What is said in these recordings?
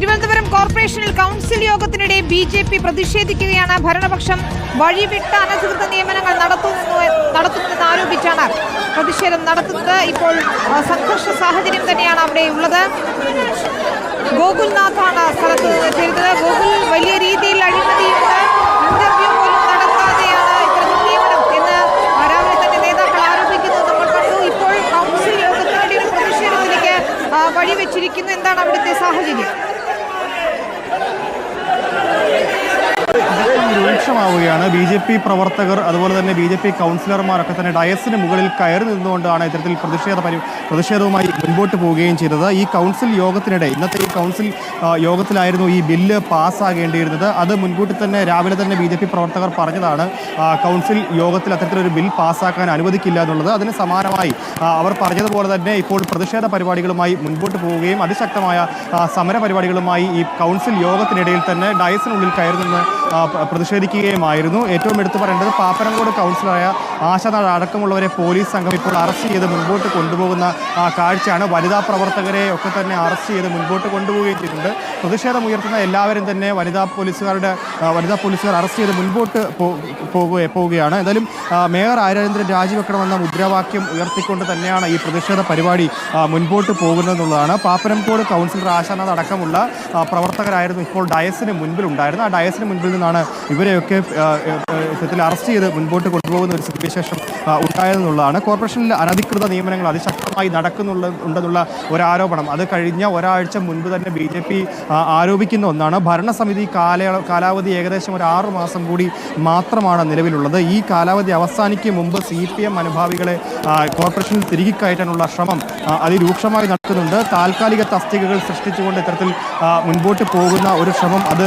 തിരുവനന്തപുരം കോർപ്പറേഷനിൽ കൗൺസിൽ യോഗത്തിനിടെ B J P പ്രതിഷേധിക്കുകയാണ്. ഭരണപക്ഷം വഴിവിട്ട അനധികൃത നിയമനങ്ങൾ നടത്തുന്നു നടത്തുന്നുവെന്ന് ആരോപിച്ചാണ് പ്രതിഷേധം നടത്തുന്നത്. ഇപ്പോൾ സംഘർഷ സാഹചര്യം തന്നെയാണ് അവിടെ ഉള്ളത്. ഗോകുൽനാഥാണ് സ്ഥലത്ത് ചേരുന്നത്. ഗോകുൽ വലിയ രീതിയിൽ അഴിമതിയുണ്ട്. ഇന്റർവ്യൂ പോലും ഇത്തരം നിയമനം നേതാക്കൾ ഇപ്പോൾ കൗൺസിൽ എന്താണ് അവിടുത്തെ സാഹചര്യം? രൂക്ഷമാവുകയാണ് ബി ജെ പി പ്രവർത്തകർ അതുപോലെ തന്നെ ബി ജെ പി കൗൺസിലർമാരൊക്കെ തന്നെ ഡയസിന് മുകളിൽ കയറി നിന്നുകൊണ്ടാണ് ഇത്തരത്തിൽ പ്രതിഷേധ പരി പ്രതിഷേധവുമായി മുൻപോട്ട് പോവുകയും ചെയ്തത്. ഈ കൗൺസിൽ യോഗത്തിനിടെ ഇന്നത്തെ ഈ കൗൺസിൽ യോഗത്തിലായിരുന്നു ഈ ബില്ല് പാസ്സാകേണ്ടിയിരുന്നത്. അത് മുൻകൂട്ടി തന്നെ രാവിലെ തന്നെ ബി ജെ പി പ്രവർത്തകർ പറഞ്ഞതാണ് കൗൺസിൽ യോഗത്തിൽ അത്തരത്തിലൊരു ബിൽ പാസ്സാക്കാൻ അനുവദിക്കില്ല എന്നുള്ളത്. അതിന് സമാനമായി അവർ പറഞ്ഞതുപോലെ തന്നെ ഇപ്പോൾ പ്രതിഷേധ പരിപാടികളുമായി മുൻപോട്ട് പോവുകയും അതിശക്തമായ സമര പരിപാടികളുമായി ഈ കൗൺസിൽ യോഗത്തിനിടയിൽ തന്നെ ഡയസിനുള്ളിൽ കയറി നിന്ന് ആ, പ്ര- പ്രതിഷേധിക്കുകയുമായിരുന്നു. ഏറ്റവും എടുത്തു പറയേണ്ടത് പാപ്പനംകോട് കൗൺസിലറായ ആശാനാട് അടക്കമുള്ളവരെ പോലീസ് സംഘം ഇപ്പോൾ അറസ്റ്റ് ചെയ്ത് മുൻപോട്ട് കൊണ്ടുപോകുന്ന കാഴ്ചയാണ്. വനിതാ പ്രവർത്തകരെ ഒക്കെ തന്നെ അറസ്റ്റ് ചെയ്ത് മുൻപോട്ട് കൊണ്ടുപോവുകയും ചെയ്തിട്ടുണ്ട്. പ്രതിഷേധം ഉയർത്തുന്ന എല്ലാവരും തന്നെ വനിതാ പോലീസുകാരുടെ വനിതാ പോലീസുകാർ അറസ്റ്റ് ചെയ്ത് മുൻപോട്ട് പോവുകയാണ്. എന്തായാലും മേയർ ആരാചന്ദ്രൻ രാജിവെക്കണമെന്ന മുദ്രാവാക്യം ഉയർത്തിക്കൊണ്ട് തന്നെയാണ് ഈ പ്രതിഷേധ പരിപാടി മുൻപോട്ട് പോകുന്നതെന്നുള്ളതാണ്. പാപ്പനംകോട് കൗൺസിലർ ആശാനാഥ് അടക്കമുള്ള പ്രവർത്തകരായിരുന്നു ഇപ്പോൾ ഡയസിന് മുൻപിലുണ്ടായിരുന്നു ആ ഡയസിന് മുൻപിൽ നിന്നാണ് ഇവരെയൊക്കെ ഇത്തരത്തിൽ അറസ്റ്റ് ചെയ്ത് മുൻപോട്ട് കൊണ്ടുപോകുന്ന ഒരു സ്ഥിതിവിശേഷം ഉണ്ടായതെന്നുള്ളതാണ്. കോർപ്പറേഷനിൽ അനധികൃത നിയമനങ്ങൾ അതിശക്തമായി നടക്കുന്നുള്ള ഉണ്ടെന്നുള്ള ഒരു ആരോപണം അത് കഴിഞ്ഞ ഒരാഴ്ച മുൻപ് തന്നെ ബി ജെ പി ആരോപിക്കുന്ന ഒന്നാണ്. ഭരണസമിതി കാലാവധി ഏകദേശം ഒരു ആറു മാസം കൂടി മാത്രമാണ് നിലവിലുള്ളത്. ഈ കാലാവധി അവസാനിക്കും മുമ്പ് സി പി എം അനുഭാവികളെ കോർപ്പറേഷനിൽ തിരികെ കയറ്റാനുള്ള ശ്രമം അതിരൂക്ഷമായി നടക്കുന്നുണ്ട്. താൽക്കാലിക തസ്തികകൾ സൃഷ്ടിച്ചുകൊണ്ട് ഇത്തരത്തിൽ മുൻപോട്ട് പോകുന്ന ഒരു ശ്രമം അത്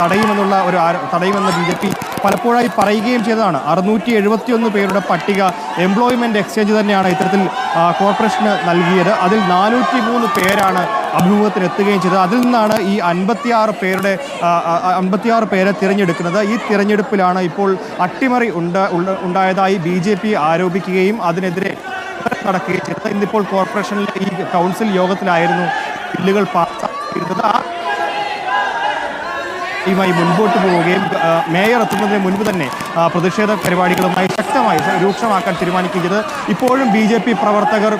തടയുമെന്നുള്ള ഒരു തടയുമെന്ന് ബി ജെ പി പലപ്പോഴായി പറയുകയും ചെയ്തതാണ്. അറുന്നൂറ്റി എഴുപത്തിയൊന്ന് പേരുടെ പട്ടിക എംപ്ലോയ്മെന്റ് എക്സ്ചേഞ്ച് തന്നെയാണ് ഇത്തരത്തിൽ കോർപ്പറേഷന് നൽകിയത്. അതിൽ നാനൂറ്റി മൂന്ന് പേരാണ് അഭിമുഖത്തിന് എത്തുകയും ചെയ്തത്. അതിൽ നിന്നാണ് ഈ അൻപത്തിയാറ് പേരുടെ അൻപത്തിയാറ് പേരെ തിരഞ്ഞെടുക്കുന്നത്. ഈ തിരഞ്ഞെടുപ്പിലാണ് ഇപ്പോൾ അട്ടിമറി ഉണ്ട- ഉണ്ടായതായി ബി ജെ പി ആരോപിക്കുകയും അതിനെതിരെ നടക്കുകയും ചെയ്തത്. ഇന്നിപ്പോൾ കോർപ്പറേഷനിലെ ഈ കൗൺസിൽ യോഗത്തിലായിരുന്നു ബില്ലുകൾ പാസ്സാക്കിയിരുന്നത് ആ യുമായി മുൻപോട്ട് പോവുകയും മേയർ എത്തുന്നതിന് മുൻപ് തന്നെ പ്രതിഷേധ പരിപാടികളുമായി ശക്തമായി രൂക്ഷമാക്കാൻ തീരുമാനിക്കുകയും ചെയ്തത്. ഇപ്പോഴും ബി ജെ പി പ്രവർത്തകർ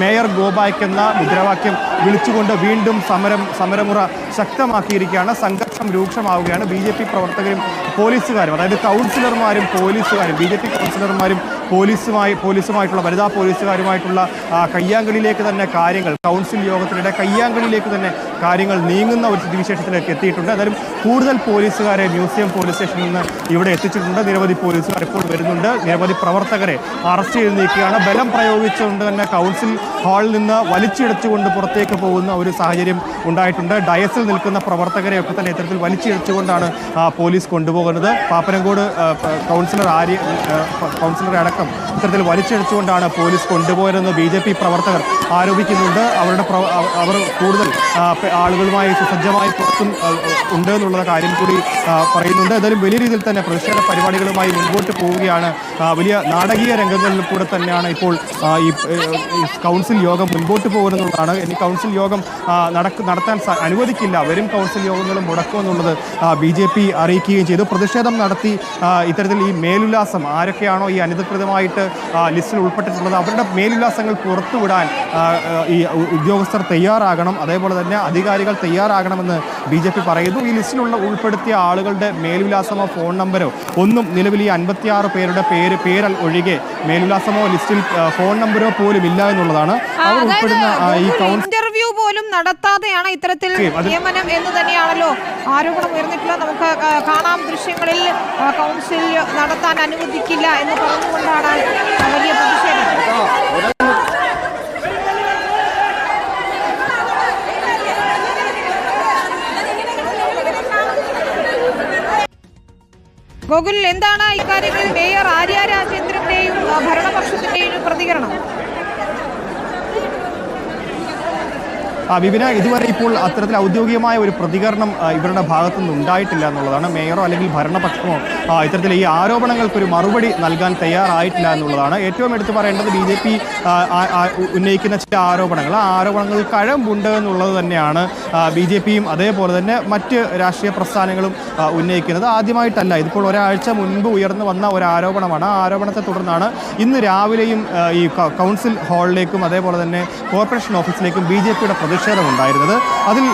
മേയർ ഗോബായ്ക്ക് എന്ന മുദ്രാവാക്യം വിളിച്ചുകൊണ്ട് വീണ്ടും സമരം സമരമുറ ശക്തമാക്കിയിരിക്കുകയാണ്. സംഘർഷം രൂക്ഷമാവുകയാണ്. ബി പ്രവർത്തകരും പോലീസുകാരും അതായത് കൗൺസിലർമാരും പോലീസുകാരും ബി ജെ പി കൗൺസിലർമാരും പോലീസുമായി പോലീസുമായിട്ടുള്ള വനിതാ പോലീസുകാരുമായിട്ടുള്ള കയ്യാങ്കളിയിലേക്ക് തന്നെ കാര്യങ്ങൾ കൗൺസിൽ യോഗത്തിനിടെ കയ്യാങ്കളിയിലേക്ക് തന്നെ കാര്യങ്ങൾ നീങ്ങുന്ന ഒരു സ്ഥിതിവിശേഷത്തിലേക്ക് എത്തിയിട്ടുണ്ട്. എന്തായാലും കൂടുതൽ പോലീസുകാരെ മ്യൂസിയം പോലീസ് സ്റ്റേഷനിൽ നിന്ന് ഇവിടെ എത്തിച്ചിട്ടുണ്ട്. നിരവധി പോലീസുകാർ ഇപ്പോൾ വരുന്നുണ്ട്. നിരവധി പ്രവർത്തകരെ അറസ്റ്റ് ചെയ്ത് നീക്കുകയാണ്. ബലം പ്രയോഗിച്ചുകൊണ്ട് തന്നെ കൗൺസിൽ ഹാളിൽ നിന്ന് വലിച്ചിഴച്ചുകൊണ്ട് പുറത്തേക്ക് പോകുന്ന ഒരു സാഹചര്യം ഉണ്ടായിട്ടുണ്ട്. ഡയസിൽ നിൽക്കുന്ന പ്രവർത്തകരെ ഒക്കെ തന്നെ ഇത്തരത്തിൽ വലിച്ചിഴച്ചുകൊണ്ടാണ് പോലീസ് കൊണ്ടുപോകുന്നത്. പാപ്പനംകോട് ആ, പ- കൗൺസിലർ ആര്യ കൗൺസിലറെ അടക്കം ഇത്തരത്തിൽ വലിച്ചെടുത്തുകൊണ്ടാണ് പോലീസ് കൊണ്ടുപോയതെന്ന് ബി ജെ പി പ്രവർത്തകർ ആരോപിക്കുന്നുണ്ട്. അവരുടെ അവർ കൂടുതൽ ആളുകളുമായി സുസജ്ജമായി പുറത്തും ഉണ്ട് എന്നുള്ള കാര്യം കൂടി പറയുന്നുണ്ട്. എന്തായാലും വലിയ രീതിയിൽ തന്നെ പ്രതിഷേധ പരിപാടികളുമായി മുൻപോട്ട് പോവുകയാണ്. വലിയ നാടകീയ രംഗങ്ങളിൽ കൂടെ തന്നെയാണ് ഇപ്പോൾ ഈ കൗൺസിൽ യോഗം മുൻപോട്ട് പോകുന്നതാണ് ഇനി കൗൺസിൽ യോഗം നടക്ക നടത്താൻ അനുവദിക്കില്ല. വരും കൗൺസിൽ യോഗങ്ങളും മുടക്കുമെന്നുള്ളത് ബി ജെ പി അറിയിക്കുകയും ചെയ്തു. പ്രതിഷേധം നടത്തി ഇത്തരത്തിൽ ഈ മേലുല്ലാസം ആരൊക്കെയാണോ ഈ അനധികൃതമായിട്ട് ആ, ലിസ്റ്റിൽ ഉൾപ്പെട്ടിട്ടുള്ളത് അവരുടെ മേലുല്ലാസങ്ങൾ പുറത്തുവിടാൻ ഈ ഉദ്യോഗസ്ഥർ തയ്യാറാകണം. അതേപോലെ തന്നെ അധികാരികൾ തയ്യാറാകണമെന്ന് ബി ജെ പി പറയുന്നു. ഈ ലിസ്റ്റിലുള്ള ഉൾപ്പെടുത്തിയ ആളുകളുടെ മേലുല്ലാസമോ ഫോൺ നമ്പരോ ഒന്നും നിലവിൽ ഈ അൻപത്തിയാറ് പേരുടെ പേര് പേരൽ ഒഴികെ മേലുല്ലാസമോ ലിസ്റ്റിൽ ഫോൺ നമ്പരോ പോലും ഇല്ല എന്നുള്ളതാണ്. അവർ ഉൾപ്പെടുന്ന ഈ കൗൺസിൽ ഇന്റർവ്യൂ പോലും നടത്താതെയാണ് ഇത്തരത്തിൽ നിയമനം എന്ന് തന്നെയാണല്ലോ ആരോപണം ഉയർന്നിട്ടുള്ള നമുക്ക് കാണാം ദൃശ്യങ്ങളിൽ കൗൺസിൽ നടത്താൻ അനുവദിക്കില്ല എന്ന് പറഞ്ഞുകൊണ്ടാണ് വലിയ പ്രതിഷേധം. ഗോകുൽ എന്താണ് ഇക്കാര്യങ്ങളിൽ മേയർ ആര്യ രാജേന്ദ്രന്റെയും ആ, ഭരണപക്ഷത്തിന്റെയും ഒരു പ്രതികരണം ആ, വിപിന ഇതുവരെ ഇപ്പോൾ അത്തരത്തിൽ ഔദ്യോഗികമായ ഒരു പ്രതികരണം ഇവരുടെ ഭാഗത്തുനിന്ന് ഉണ്ടായിട്ടില്ല എന്നുള്ളതാണ്. മേയറോ അല്ലെങ്കിൽ ഭരണപക്ഷമോ ഇത്തരത്തിൽ ഈ ആരോപണങ്ങൾക്ക് ഒരു മറുപടി നൽകാൻ തയ്യാറായിട്ടില്ല എന്നുള്ളതാണ്. ഏറ്റവും എടുത്തു പറയേണ്ടത് ബി ജെ പി ഉന്നയിക്കുന്ന ചില ആരോപണങ്ങൾ. ആ ആരോപണങ്ങൾ കഴമ്പുണ്ട് എന്നുള്ളത് തന്നെയാണ് ബി ജെ പിയും അതേപോലെ തന്നെ മറ്റ് രാഷ്ട്രീയ പ്രസ്ഥാനങ്ങളും ഉന്നയിക്കുന്നത്. ആദ്യമായിട്ടല്ല ഇതിപ്പോൾ ഒരാഴ്ച മുൻപ് ഉയർന്നു വന്ന ഒരു ആരോപണമാണ് ആ ആരോപണത്തെ തുടർന്നാണ് ഇന്ന് രാവിലെയും ഈ കൗൺസിൽ ഹാളിലേക്കും അതേപോലെ തന്നെ കോർപ്പറേഷൻ ഓഫീസിലേക്കും ബി ജെ പിയുടെ പ്രതിഷേധം ഉണ്ടായിരുന്നത് അതിൽ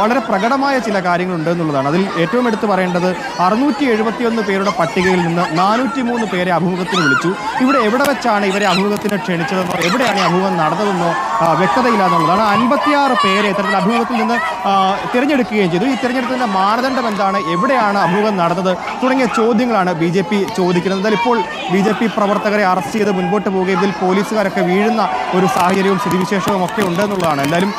വളരെ പ്രകടമായ ചില കാര്യങ്ങളുണ്ട് എന്നുള്ളതാണ്. അതിൽ ഏറ്റവും എടുത്തു പറയേണ്ടത് അറുന്നൂറ്റി എഴുപത്തിയൊന്ന് പേരുടെ പട്ടികയിൽ നിന്ന് നാനൂറ്റി മൂന്ന് പേരെ അഭിമുഖത്തിന് വിളിച്ചു. ഇവിടെ എവിടെ വെച്ചാണ് ഇവരെ അഭിമുഖത്തിന് ക്ഷണിച്ചതെന്നോ എവിടെയാണ് ഈ അഭിമുഖം നടന്നതെന്നോ വ്യക്തതയില്ല എന്നുള്ളതാണ് അൻപത്തിയാറ് പേരെ ഇത്തരത്തിൽ അഭിമുഖത്തിൽ നിന്ന് തിരഞ്ഞെടുക്കുകയും ചെയ്തു. ഈ തിരഞ്ഞെടുപ്പിന്റെ മാനദണ്ഡം എന്താണ്? എവിടെയാണ് അഭിമുഖം നടന്നത്? തുടങ്ങിയ ചോദ്യങ്ങളാണ് ബി ജെ പി ചോദിക്കുന്നത്. എന്നാൽ ഇപ്പോൾ ബി ജെ പി പ്രവർത്തകരെ അറസ്റ്റ് ചെയ്ത് മുൻപോട്ട് പോവുകയും ഇതിൽ പോലീസുകാരൊക്കെ വീഴുന്ന ഒരു സാഹചര്യവും സ്ഥിതിവിശേഷവും ഒക്കെ ഉണ്ട് എന്നുള്ളതാണ്. എന്തായാലും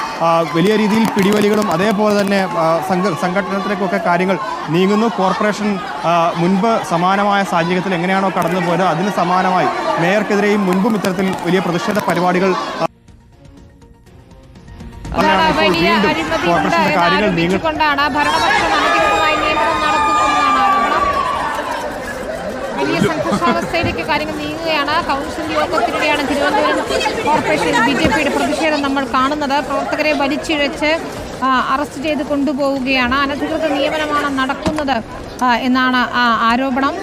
വലിയ രീതിയിൽ പിടിവലികളും അതേപോലെ തന്നെ സംഘ സംഘടനത്തിലേക്കൊക്കെ കാര്യങ്ങൾ നീങ്ങുന്നു. കോർപ്പറേഷൻ മുൻപ് സമാനമായ സാഹചര്യത്തിൽ എങ്ങനെയാണോ കടന്നുപോയത് അതിന് സമാനമായി മേയർക്കെതിരെയും മുൻപും ഇത്തരത്തിൽ വലിയ പ്രതിഷേധ പരിപാടികൾ വലിയ ഭരണപക്ഷം അനധികൃതമായി നിയമനം നടത്തുന്നതെന്നാണ് ആരോപണം വലിയ സംഘർഷാവസ്ഥയിലേക്ക് കാര്യങ്ങൾ നീങ്ങുകയാണ്. കൗൺസിൽ യോഗത്തിനിടെയാണ് തിരുവനന്തപുരം കോർപ്പറേഷൻ ബി ജെ പിയുടെ പ്രതിഷേധം നമ്മൾ കാണുന്നത്. പ്രവർത്തകരെ വലിച്ചിഴച്ച് അറസ്റ്റ് ചെയ്ത് കൊണ്ടുപോവുകയാണ്. അനധികൃത നിയമനമാണ് നടക്കുന്നത് എന്നാണ് ആരോപണം.